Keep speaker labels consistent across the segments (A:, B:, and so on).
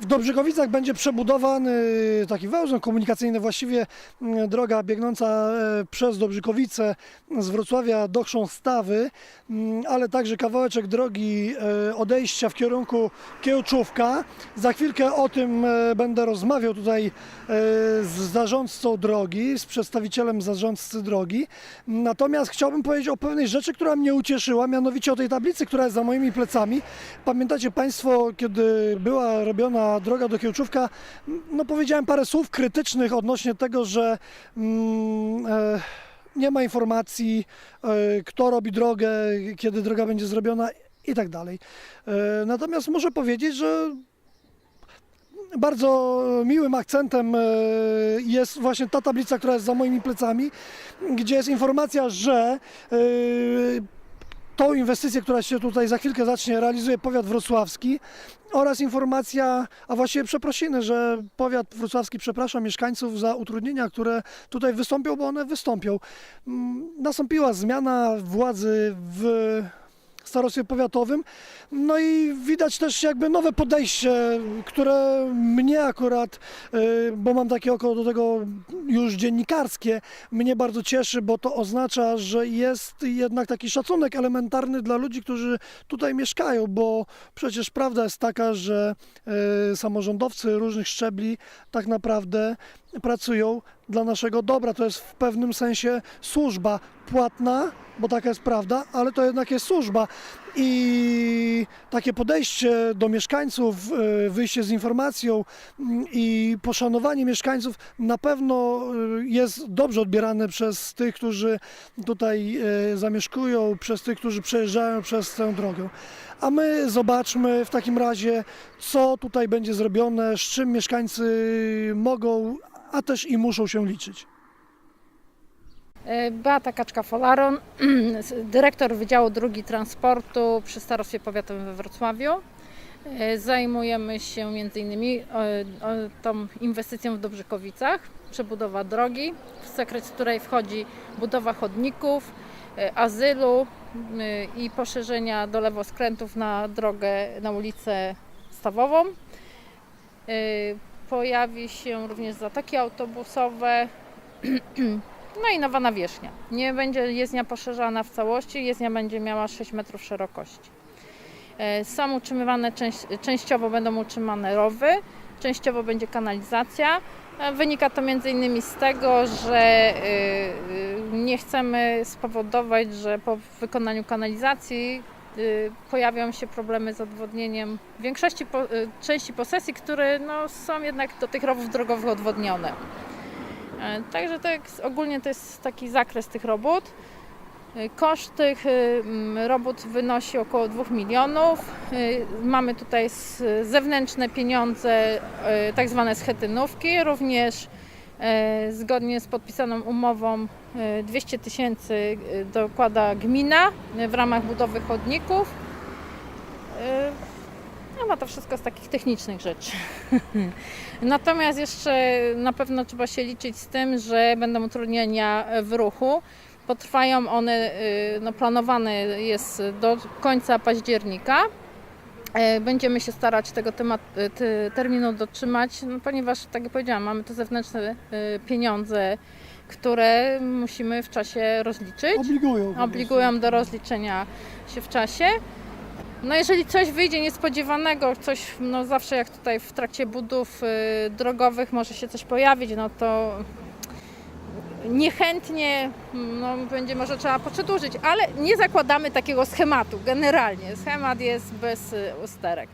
A: W Dobrzykowicach będzie przebudowany taki węzeł komunikacyjny, właściwie mm, droga biegnąca e, przez Dobrzykowice z Wrocławia do Chrząstawy, mm, ale także kawałeczek drogi e, odejścia w kierunku Kiełczówka. Za chwilkę o tym e, będę rozmawiał tutaj z zarządcą drogi, z przedstawicielem zarządcy drogi. Natomiast chciałbym powiedzieć o pewnej rzeczy, która mnie ucieszyła, mianowicie o tej tablicy, która jest za moimi plecami. Pamiętacie Państwo, kiedy była robiona droga do Kiełczówka, no powiedziałem parę słów krytycznych odnośnie tego, że mm, e, nie ma informacji, e, kto robi drogę, kiedy droga będzie zrobiona i tak dalej. E, natomiast muszę powiedzieć, że bardzo miłym akcentem e, jest właśnie ta tablica, która jest za moimi plecami, gdzie jest informacja, że e, tą inwestycję, która się tutaj za chwilkę zacznie, realizuje powiat wrocławski oraz informacja, a właściwie przeprosiny, że powiat wrocławski przeprasza mieszkańców za utrudnienia, które tutaj wystąpią, bo one wystąpią. Mm, Nastąpiła zmiana władzy w starostwie powiatowym. No i widać też jakby nowe podejście, które mnie akurat, y, bo mam takie oko do tego już dziennikarskie, mnie bardzo cieszy, bo to oznacza, że jest jednak taki szacunek elementarny dla ludzi, którzy tutaj mieszkają, bo przecież prawda jest taka, że y, samorządowcy różnych szczebli tak naprawdę pracują dla naszego dobra. To jest w pewnym sensie służba płatna, bo taka jest prawda, ale to jednak jest służba. I takie podejście do mieszkańców, e, wyjście z informacją mm, i poszanowanie mieszkańców na pewno e, jest dobrze odbierane przez tych, którzy tutaj e, zamieszkują, przez tych, którzy przejeżdżają przez tę drogę. A my zobaczmy w takim razie, co tutaj będzie zrobione, z czym mieszkańcy mogą, a też i muszą się liczyć.
B: E, Beata Kaczka-Folaron, dyrektor Wydziału Drugi Transportu przy Starostwie Powiatowym we Wrocławiu. E, Zajmujemy się m.in. tą inwestycją w Dobrzykowicach, przebudowa drogi, w zakres której wchodzi budowa chodników, e, azylu e, i poszerzenia do lewoskrętów na drogę na ulicę Stawową. E, Pojawi się również zatoki autobusowe, no i nowa nawierzchnia. Nie będzie jezdnia poszerzana w całości, jezdnia będzie miała 6 metrów szerokości. E, Są utrzymywane, częściowo będą utrzymane rowy, częściowo będzie kanalizacja. E, Wynika to m.in. z tego, że y, nie chcemy spowodować, że po wykonaniu kanalizacji pojawią się problemy z odwodnieniem większości po, części posesji, które no, są jednak do tych rowów drogowych odwodnione. E, Także to jest, ogólnie to jest taki zakres tych robót. E, Koszt tych mm, robót wynosi około 2 milionów. Mamy tutaj zewnętrzne pieniądze, tak zwane schetynówki, również e, zgodnie z podpisaną umową y, 200 tysięcy dokłada gmina w ramach budowy chodników. Ma to wszystko z takich technicznych rzeczy. Natomiast jeszcze na pewno trzeba się liczyć z tym, że będą utrudnienia w ruchu. Potrwają one, y, no planowane jest do końca października. E, Będziemy się starać tego temat, y, ty- terminu dotrzymać, no ponieważ, tak jak powiedziałam, mamy te zewnętrzne y, pieniądze, które musimy w czasie rozliczyć
A: Obligują.
B: obligują do rozliczenia się w czasie. No jeżeli coś wyjdzie niespodziewanego, coś, no zawsze jak tutaj w trakcie budów y, drogowych może się coś pojawić, no to niechętnie no, będzie może trzeba przedłużyć, ale nie zakładamy takiego schematu generalnie. Schemat jest bez y, usterek.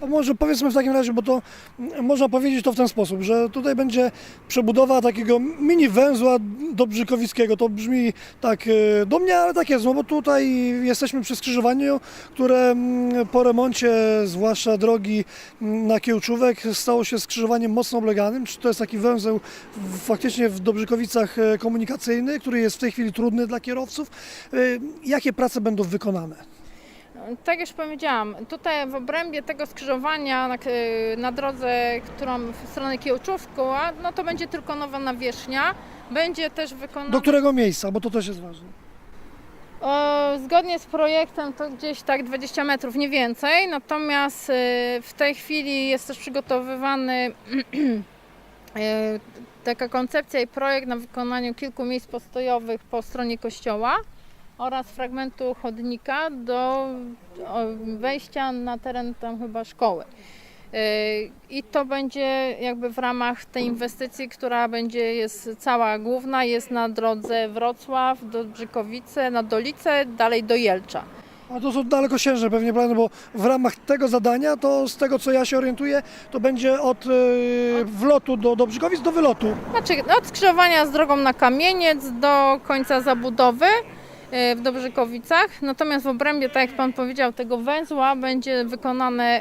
A: A może powiedzmy w takim razie, bo to mm, można powiedzieć to w ten sposób, że tutaj będzie przebudowa takiego mini węzła Dobrzykowickiego. To brzmi tak e, dumnie, ale tak jest, no bo tutaj jesteśmy przy skrzyżowaniu, które mm, po remoncie, zwłaszcza drogi mm, na Kiełczówek, stało się skrzyżowaniem mocno obleganym. Czy to jest taki węzeł faktycznie w Dobrzykowicach e, komunikacyjny, który jest w tej chwili trudny dla kierowców. E, Jakie prace będą wykonane?
B: Tak już powiedziałam, tutaj w obrębie tego skrzyżowania na, y, na drodze, którą w stronę Kiełczówka, no to będzie tylko nowa nawierzchnia. Będzie też wykonana...
A: Do którego miejsca? Bo to też jest ważne.
B: O, zgodnie z projektem to gdzieś tak 20 metrów, nie więcej. Natomiast y, w tej chwili jest też przygotowywany y, taka koncepcja i projekt na wykonaniu kilku miejsc postojowych po stronie kościoła oraz fragmentu chodnika do wejścia na teren tam chyba szkoły. Y, I to będzie jakby w ramach tej inwestycji, która będzie, jest cała główna, jest na drodze Wrocław do Brzykowice, na Dolice, dalej do Jelcza.
A: A to są dalekosiężne pewnie plany, bo w ramach tego zadania, to z tego co ja się orientuję, to będzie od e, wlotu do, do Brzykowic do wylotu.
B: Znaczy od skrzyżowania z drogą na Kamieniec do końca zabudowy w Dobrzykowicach. Natomiast w obrębie, tak jak Pan powiedział, tego węzła będzie wykonany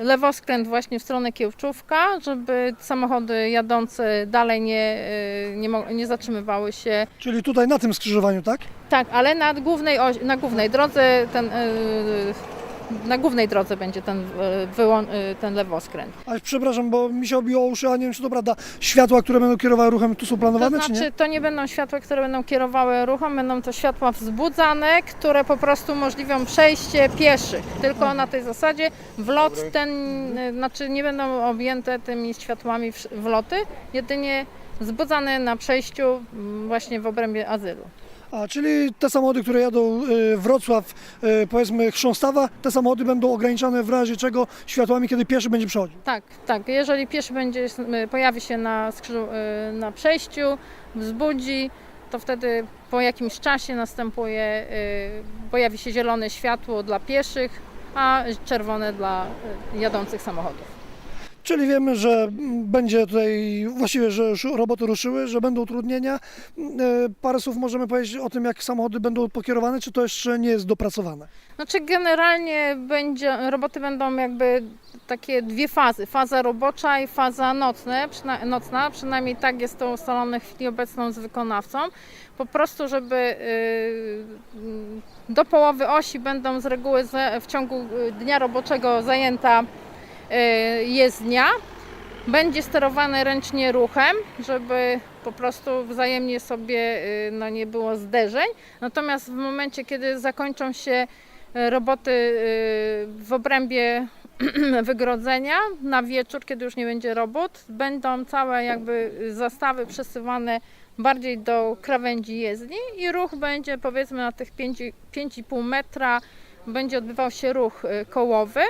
B: y, lewoskręt właśnie w stronę Kiełczówka, żeby samochody jadące dalej nie, y, nie, nie zatrzymywały się
A: Czyli tutaj na tym skrzyżowaniu, tak?
B: Tak, ale na głównej, na głównej drodze ten, na głównej drodze będzie ten, wyłą- yy, ten lewoskręt.
A: A przepraszam, bo mi się obiło uszy, a nie wiem czy to prawda. Światła, które będą kierowały ruchem, tu są
B: To
A: planowane, czy
B: znaczy,
A: nie?
B: to nie będą światła, które będą kierowały ruchem, będą to światła wzbudzane, które po prostu umożliwią przejście pieszych. Tylko na tej zasadzie wlot ten, yy, znaczy nie będą objęte tymi światłami wloty, jedynie wzbudzane na przejściu właśnie w obrębie azylu.
A: A, czyli te samochody, które jadą e, Wrocław, e, powiedzmy Chrząstawa, te samochody będą ograniczane w razie czego światłami, kiedy pieszy będzie przechodził.
B: Tak, tak. Jeżeli pieszy będzie, y, pojawi się na, skrzyżu, y, na przejściu, wzbudzi, to wtedy po jakimś czasie następuje, y, pojawi się zielone światło dla pieszych, a czerwone dla y, jadących samochodów.
A: Czyli wiemy, że będzie tutaj, właściwie, że już roboty ruszyły, że będą utrudnienia. E, Parę słów możemy powiedzieć o tym, jak samochody będą pokierowane, czy to jeszcze nie jest dopracowane?
B: Znaczy generalnie będzie, roboty będą jakby takie dwie fazy. Faza robocza i faza nocne, przyna, nocna. Przynajmniej tak jest to ustalone w chwili obecną z wykonawcą. Po prostu, żeby y, do połowy osi będą z reguły w ciągu dnia roboczego zajęta jezdnia. Będzie sterowane ręcznie ruchem, żeby po prostu wzajemnie sobie y, no, nie było zderzeń. Natomiast w momencie, kiedy zakończą się e, roboty y, w obrębie wygrodzenia na wieczór, kiedy już nie będzie robót, będą całe jakby zastawy przesuwane bardziej do krawędzi jezdni i ruch będzie powiedzmy na tych 5 5,5 metra będzie odbywał się ruch y, kołowy.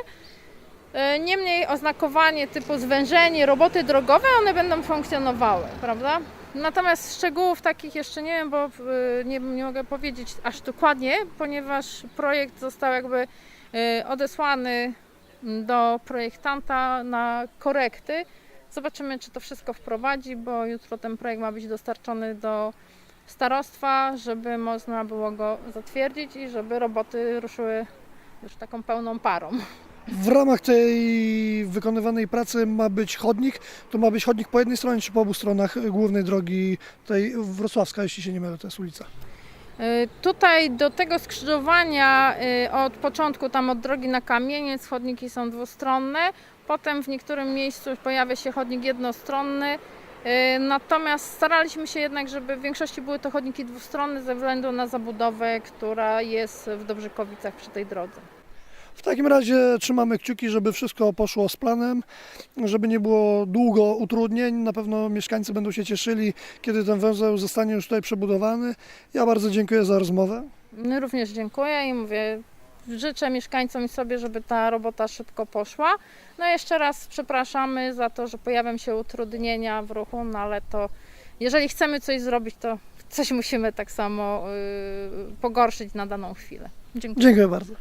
B: E, Niemniej oznakowanie typu zwężenie, roboty drogowe, one będą funkcjonowały, prawda? Natomiast szczegółów takich jeszcze nie wiem, bo y, nie, nie mogę powiedzieć aż dokładnie, ponieważ projekt został jakby y, odesłany do projektanta na korekty. Zobaczymy, czy to wszystko wprowadzi, bo jutro ten projekt ma być dostarczony do starostwa, żeby można było go zatwierdzić i żeby roboty ruszyły już taką pełną parą.
A: W ramach tej wykonywanej pracy ma być chodnik. To ma być chodnik po jednej stronie, czy po obu stronach głównej drogi tej wrocławska, jeśli się nie mylę, to jest ulica.
B: Y, Tutaj do tego skrzyżowania y, od początku, tam od drogi na kamieniec, chodniki są dwustronne. Potem w niektórym miejscu pojawia się chodnik jednostronny. Y, Natomiast staraliśmy się jednak, żeby w większości były to chodniki dwustronne ze względu na zabudowę, która jest w Dobrzykowicach przy tej drodze.
A: W takim razie trzymamy kciuki, żeby wszystko poszło z planem, żeby nie było długo utrudnień. Na pewno mieszkańcy będą się cieszyli, kiedy ten węzeł zostanie już tutaj przebudowany. Ja bardzo dziękuję za rozmowę.
B: No, Również dziękuję i mówię, życzę mieszkańcom i sobie, żeby ta robota szybko poszła. No jeszcze raz przepraszamy za to, że pojawią się utrudnienia w ruchu, no ale to jeżeli chcemy coś zrobić, to coś musimy tak samo yy, pogorszyć na daną chwilę. Dziękuję.
A: Dziękuję bardzo.